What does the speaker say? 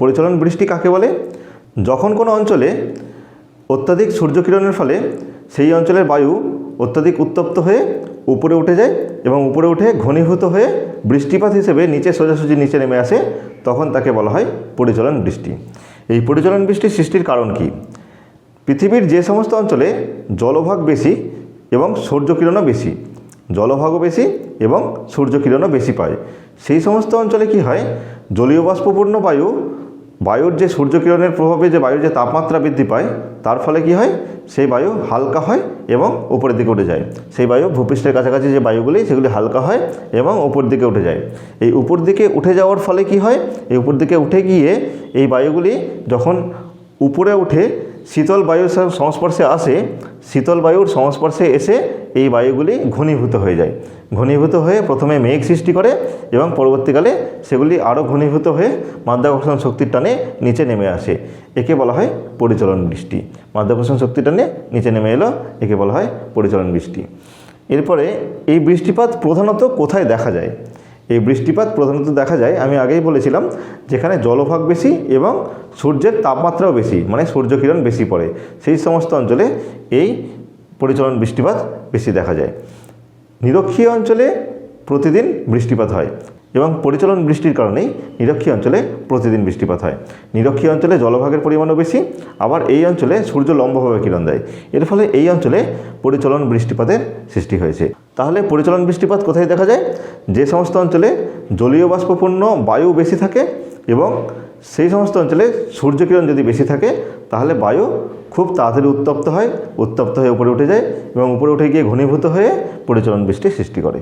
পরিচলন বৃষ্টি কাকে বলে? যখন কোনো অঞ্চলে অত্যাধিক সূর্যকিরণের ফলে সেই অঞ্চলের বায়ু অত্যাধিক উত্তপ্ত হয়ে উপরে উঠে যায় এবং উপরে উঠে ঘনীভূত হয়ে বৃষ্টিপাত হিসেবে নিচে সোজাসুজি নিচে নেমে আসে, তখন তাকে বলা হয় পরিচলন বৃষ্টি। এই পরিচলন বৃষ্টির সৃষ্টির কারণ কী? পৃথিবীর যে সমস্ত অঞ্চলে জলভাগ বেশি এবং সূর্যকিরণও বেশি, জলভাগও বেশি এবং সূর্যকিরণও বেশি পায়। সেই সমস্ত অঞ্চলে কি হয়? জলীয় বাষ্পপূর্ণ বায়ু বায়ুর যে সূর্যকিরণের প্রভাবে যে বায়ুর যে তাপমাত্রা বৃদ্ধি পায়, তার ফলে কি হয়? সেই বায়ু হালকা হয় এবং উপরের দিকে উঠে যায়। সেই বায়ু ভূপৃষ্ঠের কাছাকাছি যে বায়ুগুলি, সেগুলি হালকা হয় এবং উপর দিকে উঠে যায়। এই উপর দিকে উঠে যাওয়ার ফলে কি হয়? এই উপর দিকে উঠে গিয়ে এই বায়ুগুলি যখন উপরে উঠে শীতল বায়ুর সংস্পর্শে আসে, শীতল বায়ুর সংস্পর্শে এসে এই বায়ুগুলি ঘনীভূত হয়ে যায়। ঘনীভূত হয়ে প্রথমে মেঘ সৃষ্টি করে এবং পরবর্তীকালে সেগুলি আরও ঘনীভূত হয়ে মাধ্যাকর্ষণ শক্তির টানে নিচে নেমে আসে। একে বলা হয় পরিচলন বৃষ্টি। মাধ্যাকর্ষণ শক্তির টানে নিচে নেমে এলো, একে বলা হয় পরিচলন বৃষ্টি। এরপরে এই বৃষ্টিপাত প্রধানত কোথায় দেখা যায়? এই বৃষ্টিপাত প্রধানত দেখা যায়, আমি আগেই বলেছিলাম, যেখানে জলভাগ বেশি এবং সূর্যের তাপমাত্রাও বেশি মানে সূর্যকিরণ বেশি পড়ে। সেই সমস্ত অঞ্চলে এই পরিচলন বৃষ্টিপাত বেশি দেখা যায়। নিরক্ষীয় অঞ্চলে প্রতিদিন বৃষ্টিপাত হয় এবং পরিচলন বৃষ্টির কারণেই নিরক্ষীয় অঞ্চলে প্রতিদিন বৃষ্টিপাত হয়। নিরক্ষীয় অঞ্চলে জলভাগের পরিমাণও বেশি, আবার এই অঞ্চলে সূর্য লম্বভাবে কিরণ দেয়। এর ফলে এই অঞ্চলে পরিচলন বৃষ্টিপাতের সৃষ্টি হয়েছে। তাহলে পরিচলন বৃষ্টিপাত কোথায় দেখা যায়? যে সমস্ত অঞ্চলে জলীয় বাষ্পপূর্ণ বায়ু বেশি থাকে এবং সেই সমস্ত অঞ্চলে সূর্যকিরণ যদি বেশি থাকে, তাহলে বায়ু খুব তাড়াতাড়ি উত্তপ্ত হয়, উত্তপ্ত হয়ে উপরে উঠে যায় এবং উপরে উঠে গিয়ে ঘনীভূত হয়ে পরিচলন বৃষ্টির সৃষ্টি করে।